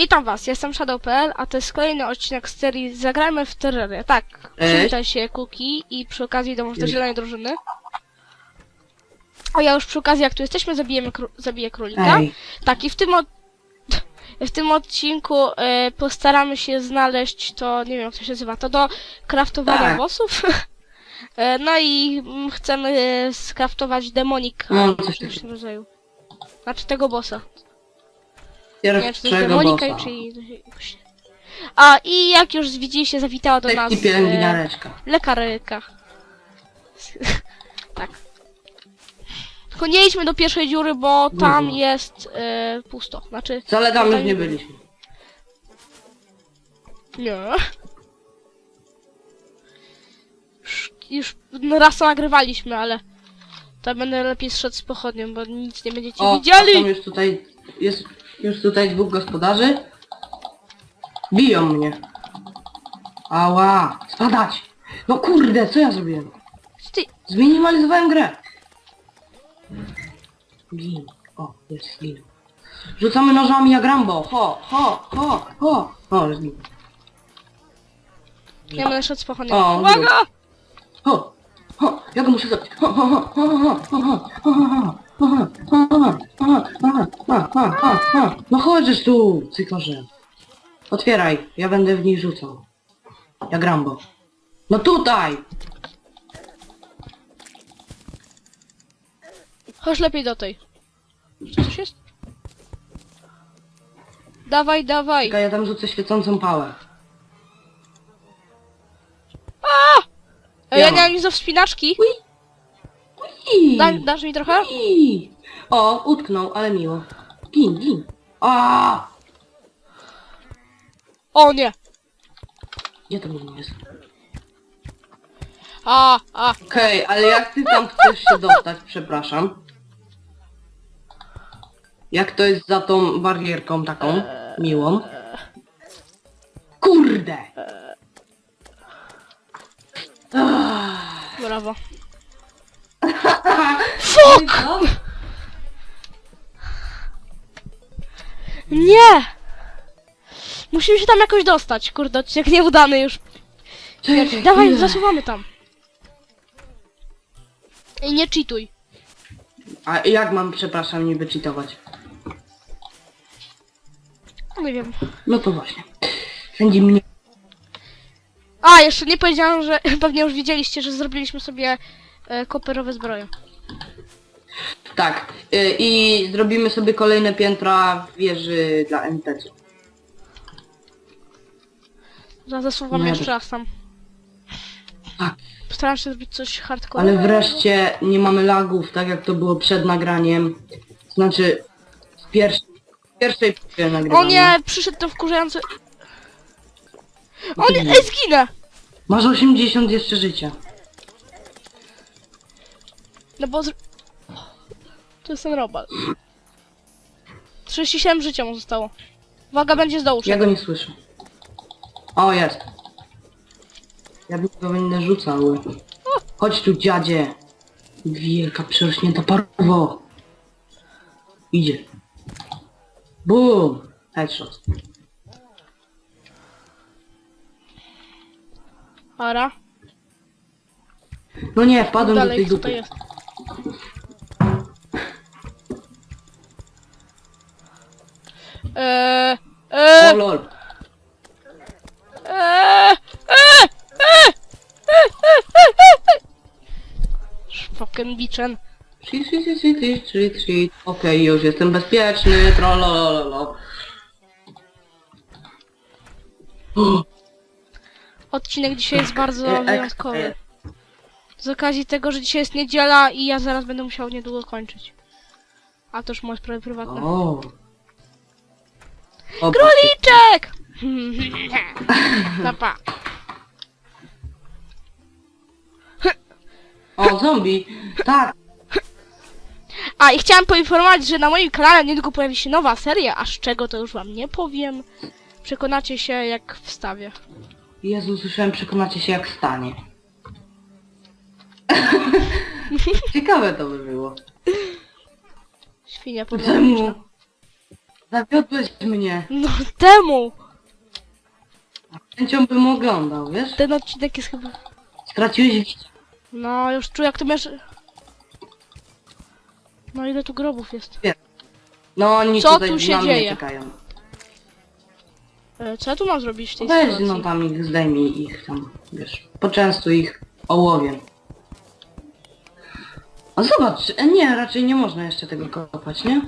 Witam was, jestem Shadow.pl, a to jest kolejny odcinek z serii Zagrajmy w Terrarię. Tak, przywitaj się Kuki i przy okazji dołącz do zielonej drużyny. A ja już przy okazji, jak tu jesteśmy, zabijemy kró zabiję królika. Ej, Tak, i w tym, od... w tym odcinku e, postaramy się znaleźć to, nie wiem jak to się nazywa, to do kraftowania Tak. bossów. E, no i mm, chcemy e, skraftować demonik No, coś coś takiego. rodzaju. Znaczy tego bossa. Pierwszego demonika, bossa. czy jakoś... A, i jak już widzieliście, zawitała do nas e, pielęgniareczka. lekarka. tak. Tylko nie idźmy do pierwszej dziury, bo tam Mhm. jest e, pusto. Znaczy, Wcale tam już nie byliśmy. Nie. Już, już raz to nagrywaliśmy, ale to będę lepiej szedł z pochodnią, bo nic nie będziecie O, widzieli. Są już tutaj, jest już tutaj dwóch gospodarzy. Biją mnie. Ała, spadać. No kurde, co ja zrobiłem? Ty, Zminimalizowałem grę. Gin. O, jest gin. Rzucamy nożami jak Rambo. Ho, ho, ho, ho. O, gin. ja szedł z pochodnią. O, Uwaga! Ho, ho, ja go muszę zabić. Ho, ho, ho, ho, ho, ho, ho, ho, ho, ho, ho, ho, ho, ho, ho, ho, ho, ho. No chodzisz tu, cykorze. Otwieraj, ja będę w nich rzucał. Jak Rambo. No tutaj! Chodź lepiej do tej. Czy coś jest? Dawaj, dawaj. Czekaj, ja tam rzucę świecącą pałę. Ej, ja Ja nie mam. nic do wspinaczki. I, Da, dasz mi trochę? i. O, utknął, ale miło. Gin, gin. A! O nie. Gdzie to gin jest? A, a. Okej, ale jak ty tam chcesz się dostać, przepraszam. Jak to jest za tą barierką taką miłą? Kurde! Brawo. Fuck! Nie! Musimy się tam jakoś dostać. Kurde, odcinek nieudany już. Czekaj, Dawaj, zasuwamy tam. I nie cheatuj. A jak mam, przepraszam, niby cheatować? Nie wiem. No to właśnie. Sędzi mnie. A, jeszcze nie powiedziałam, że pewnie już widzieliście, że zrobiliśmy sobie e, koperowe zbroje. Tak. Y, I zrobimy sobie kolejne piętra wieży dla NPC. Za- Zasuwam jeszcze raz tam. Tak. Postaram się zrobić coś hardcore. Ale wreszcie nie mamy lagów, tak jak to było przed nagraniem. Znaczy, w pierwszej, w pierwszej próbie nagrywania. O nie, przyszedł to wkurzający... O nie, ej, zginę! Masz 80 jeszcze życia. No bo... To jest ten robal. 37 życia mu zostało. Uwaga, będzie z dołu. Ja szedł. go nie słyszę. O, jest. Ja bym go będę rzucał. Chodź tu, dziadzie. Wielka, przerośnięta parwo. Idzie. Boom. Headshot. Ara. No nie, wpadłem do Dalej, tej kto to dupy. jest? Eee, O eee, lol. eee, eee, eee. Fucking bitchen. Shit, shit, shit, shit, shit, shit, shit. Okej, już jestem bezpieczny. Trollololo. Odcinek dzisiaj jest bardzo E, ek- wyjątkowy. e. Z okazji tego, że dzisiaj jest niedziela i ja zaraz będę musiał niedługo kończyć. A to już moje sprawy prywatne. O. O, Króliczek! Papa. o, zombie. Tak. A i chciałam poinformować, że na moim kanale niedługo pojawi się nowa seria, a z czego to już wam nie powiem. Przekonacie się jak wstawię. Jezu, słyszałem, przekonacie się jak stanie. Ciekawe to by było. Świnia. Czemu? Zawiodłeś mnie. No temu! Chęcią bym oglądał, wiesz? Ten odcinek jest chyba... Straciłeś. No, już czuję jak to miesz... No ile tu grobów jest? No oni Co tutaj tu się na mnie dzieje? czekają. E, Co ja tu mam zrobić w tej Weź sytuacji? no tam ich zdejmij ich tam, wiesz. Poczęstuj ich ołowiem. A zobacz, e, nie, raczej nie można jeszcze tego kopać, nie?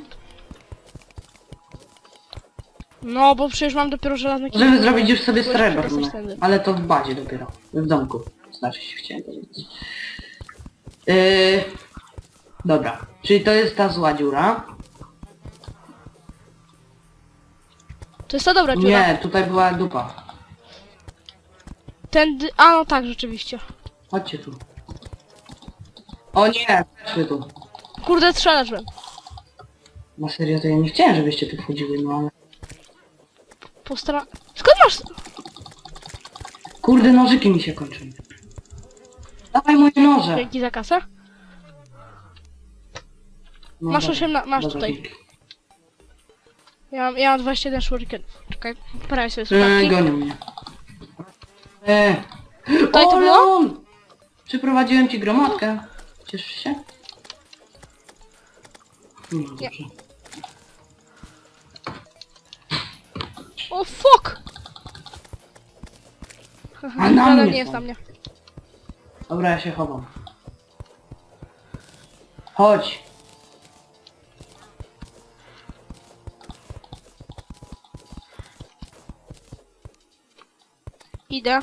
No, bo przecież mam dopiero żelazne Możemy zrobić już sobie srebrne, tędy. ale to w bazie dopiero, w domku. Znaczy się chciałem powiedzieć. Yy, dobra, czyli to jest ta zła dziura. To jest ta dobra dziura. Nie, tutaj była dupa. Ten... A, no tak, rzeczywiście. Chodźcie tu. O nie, weszły tu. Kurde, strzelałem. Na serio to ja nie chciałem, żebyście tu wchodziły, no ale... Postara... Skąd masz... Kurde, nożyki mi się kończą. Dawaj moje noże. Dzięki za kasę? No Masz dobra, na- masz dobra, tutaj. dzięki. Ja mam, ja mam 21 shurikenów. Czekaj, poprawię sobie Eee, słuchawki. gonią mnie. Eee. Tutaj to było? Przyprowadziłem ci gromadkę. Cieszysz się? No dobrze. O, fuck! A na Ale mnie nie jest są. na mnie. Dobra, ja się chowam. Chodź. Idę.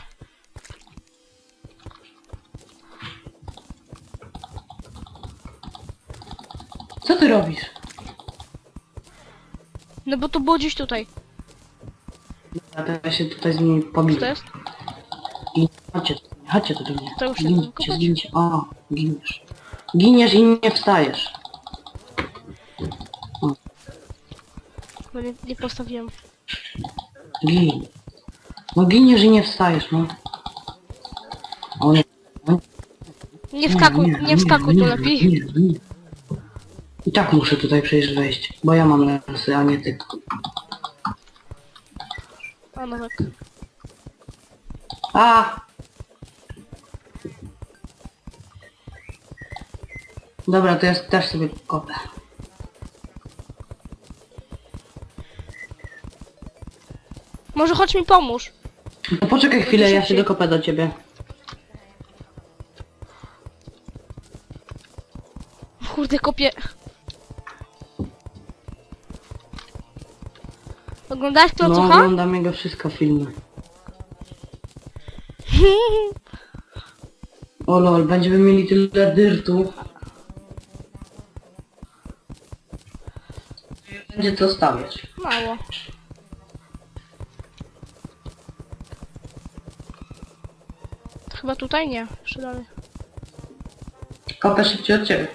Co ty robisz? No bo to było gdzieś tutaj. Dobra, to ja się tutaj z nimi Co pobiję. to jest? I chodźcie tu, chodźcie tu do mnie. To już się Giniecie, kopać? zginiecie. O, giniesz. Giniesz i nie wstajesz. No nie, nie postawiłem. Gin. No giniesz i nie wstajesz, no. O nie. O Nie wskakuj, nie, wskakuj to lepiej. Nie, nie. I tak muszę tutaj przecież wejść, bo ja mam lensy, a nie ty. A! Dobra, to ja też sobie kopę. Może chodź mi pomóż. No poczekaj chwilę, ja się dokopę do ciebie. Kurde, kopię. Oglądałeś No, klocucha? oglądam jego wszystko filmy. O lol, będziemy mieli tyle dyrtu. Będzie to stawiać. Mało. To Chyba tutaj nie, jeszcze dalej. Kopę szybciej od ciebie.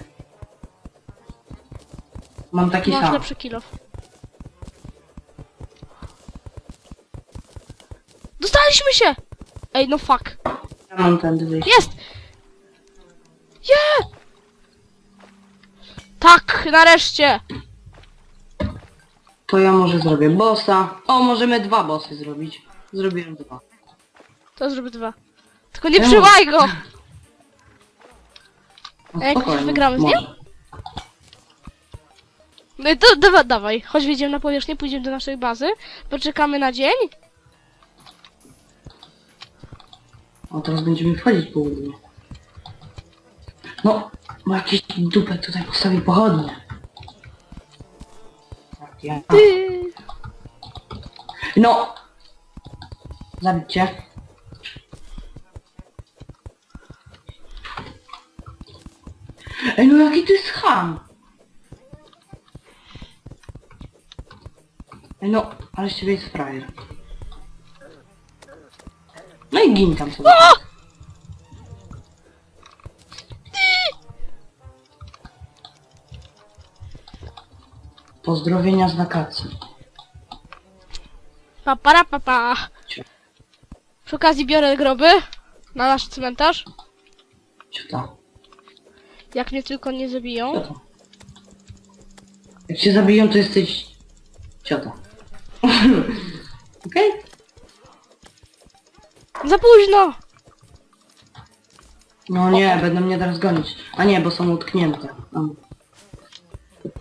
Mam taki Masz sam. lepszy kilof. Dostaliśmy się! Ej, no fuck. Ja mam tędy wyjść. Jest! Je! Tak, nareszcie! To ja może zrobię bossa. O, możemy dwa bossy zrobić. Zrobiłem dwa. To zrobię dwa. Tylko nie Czemu? przywaj go! No, A jak spokojnie, wygramy z nim? może. No i to dawaj, dawaj. Chodź, wjedziemy na powierzchnię, pójdziemy do naszej bazy, poczekamy na dzień. O, teraz będziemy wchodzić południe. No, bo jakiś dupek tutaj postawił pochodnie. Tak, ja. No! Zabicie. Ej, no jaki to jest ham! Ej, no, ale z ciebie jest frajer gin tam sobie. O! Pozdrowienia z wakacji. Pa, para, pa, pa. Przy okazji biorę groby na nasz cmentarz. Ciuta. Jak mnie tylko nie zabiją. Ciota. Jak cię zabiją, to jesteś... Ciota. Okej? Okay? Za późno! No nie, będą mnie teraz gonić. A nie, bo są utknięte.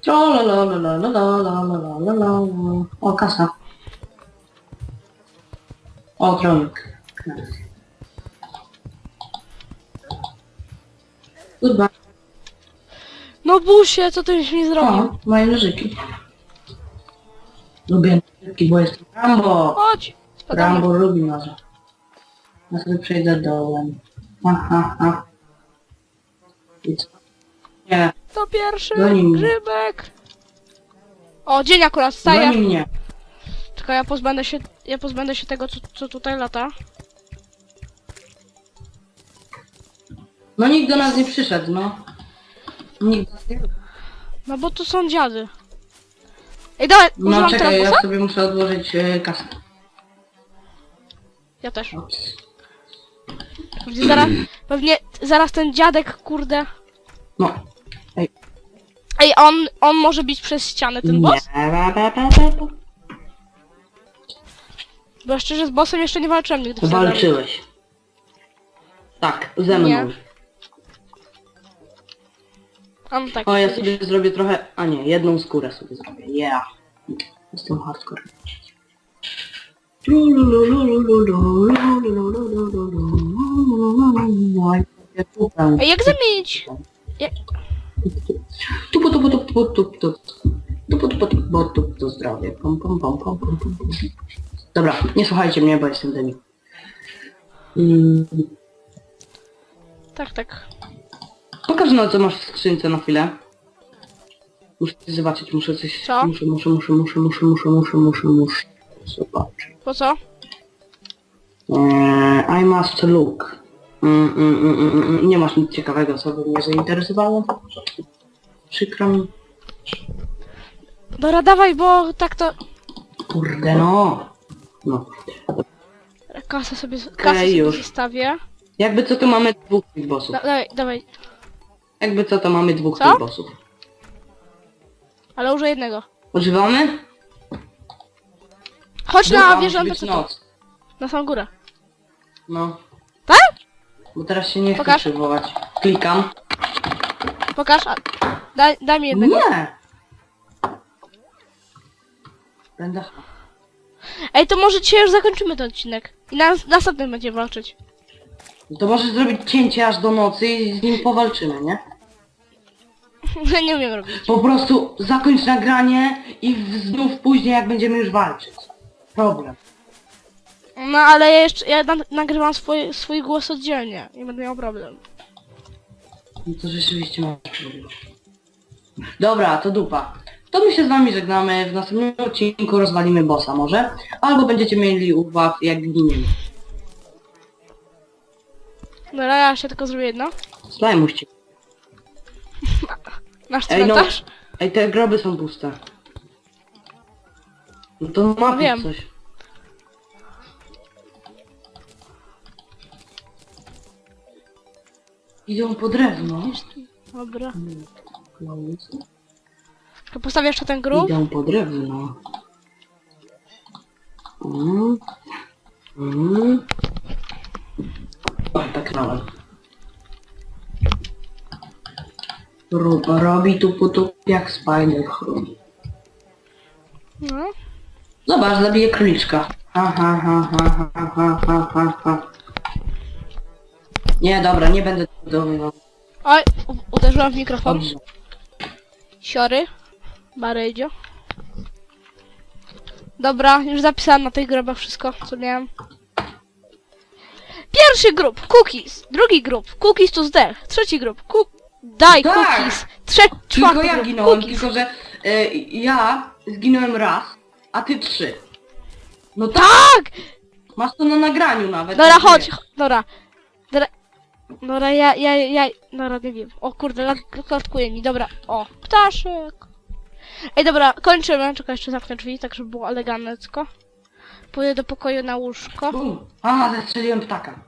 O, la, la, la, la, la, la, la, la, la, o kasa. O, tronik. Goodbye. No busie, co tyś mi zrobił? O, moje nożyki. Lubię nożyki, bo jestem Rambo. Chodź! Rambo lubi noże. Ja sobie przejdę dołem. Ha, ha, ha. I co? Nie, To pierwszy Goni mnie. grzybek. O, dzień akurat staje. goni mnie. Czekaj, ja pozbędę się, ja pozbędę się tego, co, co tutaj lata. No nikt do nas nie przyszedł, no. Nikt do nas nie No bo tu są dziady. Ej, dawaj, No czekaj, ja sobie muszę odłożyć e, kasę. Ja też. Ops. Pewnie zaraz, pewnie zaraz ten dziadek, kurde. No. Ej, on, on może bić przez ścianę, ten boss? Bo szczerze z bossem jeszcze nie walczyłem nigdy w Zelda. Walczyłeś. Tak, ze mną. Nie. No tak. O, ja sobie zrobię trochę... A nie, jedną skórę sobie zrobię. Yeah. Jestem hardcore. Ej, jak zamienić? Tupu, tupu, tupu, tupu, tupu. Tupu, tupu, tupu, tupu, to zdrowie. Pom, pom, pom, pom, pom, pom. Dobra, nie słuchajcie mnie, bo jestem debil. Mm, Tak, tak. Pokaż no, co masz w skrzynce na chwilę. Muszę coś zobaczyć, muszę coś... Co? Muszę, muszę, muszę, muszę, muszę, muszę, muszę, muszę, muszę zobaczyć. Po co? Eee, I must look. Mm, mm, mm, mm, mm. Nie masz nic ciekawego, co by mnie zainteresowało? Przykro mi. Dobra, dawaj, bo tak to... Kurde no. No. Kasę sobie, kasę sobie już. zostawię. Jakby co to mamy dwóch tych bossów. Da, dawaj, dawaj. Jakby co to mamy dwóch Co? tych bossów. Ale użyj jednego. Używamy? Chodź na musi wieżę być noc. Na samą górę. No. Tak? Bo teraz się nie chcę Pokaż. przywołać. Klikam. Pokaż, a... Daj, daj mi jednego. Nie! Będę... Ej, to może dzisiaj już zakończymy ten odcinek. I na następnym będzie walczyć. To możesz zrobić cięcie aż do nocy i z nim powalczymy, nie? Nie umiem robić. Po prostu zakończ nagranie i w- znów później jak będziemy już walczyć. Problem. No ale ja jeszcze, ja na, nagrywam swój, swój głos oddzielnie. Nie będę miał problem. No to rzeczywiście masz problem. Dobra, to dupa. To my się z wami żegnamy. W następnym odcinku rozwalimy bossa może. Albo będziecie mieli uwag jak giniemy. Dobra, ja się tylko zrobię jedno. Slajmuście. Nasz Ej no. cmentarz. Ej, te groby są puste. No to ma No wiem. coś. Idą po drewno. Dobra. Close. To postawię jeszcze ten grób. Idą po drewno. Mm. Mm. Oj, tak nawet. Robi tu putu jak spider chrumi. No. Zobacz, zabiję króliczka. Ha, ha, ha, ha, ha, ha, ha, ha, ha. Nie, dobra, nie będę budowywał. Oj, u- uderzyłam w mikrofon. Dobrze. Siory. Barydzio. Dobra, już zapisałam na tych grobach wszystko, co miałem. Pierwszy grób, cookies. Drugi grób, cookies to zdech. Trzeci grób, cook... Daj Tak. cookies. Trze Tylko czwarty ja grób, ginąłem, cookies. tylko że e, ja zginąłem raz, a ty trzy. No tak, Tak! masz to na nagraniu nawet. Dobra, tak chodź, wiesz. ch- dobra. Dobra, dobra ja, ja, ja, dobra, nie wiem. O kurde, lat- klatkuje mi, dobra. O, ptaszek. Ej, dobra, kończymy. Czekaj, jeszcze zamknę drzwi, tak żeby było elegancko. Pójdę do pokoju na łóżko. Bum. A, zastrzeliłem ptaka.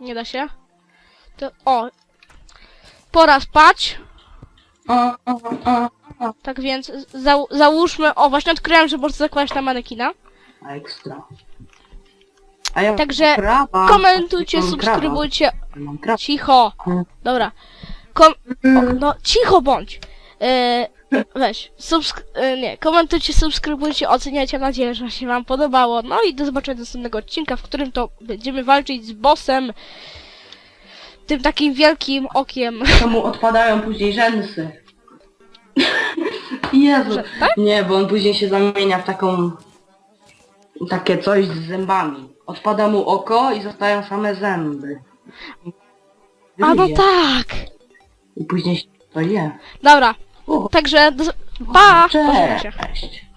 Nie da się. To, o. Pora spać. A, a, a, Tak więc za, załóżmy, o właśnie odkryłem, że można zakładać na manekina. A ekstra. A ja Także mam kraba. Komentujcie, Mam subskrybujcie. Mam kraba. Cicho. Mm. Dobra. Kom o, no, cicho bądź. E, weź, subsk e, nie, komentujcie, subskrybujcie, oceniajcie. Mam nadzieję, że się wam podobało. No i do zobaczenia do następnego odcinka, w którym to będziemy walczyć z bossem. Tym takim wielkim okiem. Czemu odpadają później rzęsy? Jezu. Że, tak? Nie, bo on później się zamienia w taką... Takie coś z zębami. Odpada mu oko i zostają same zęby. A no tak. I później się to je. Dobra. O, Także, do, pa! Pożegnaj się. Cześć.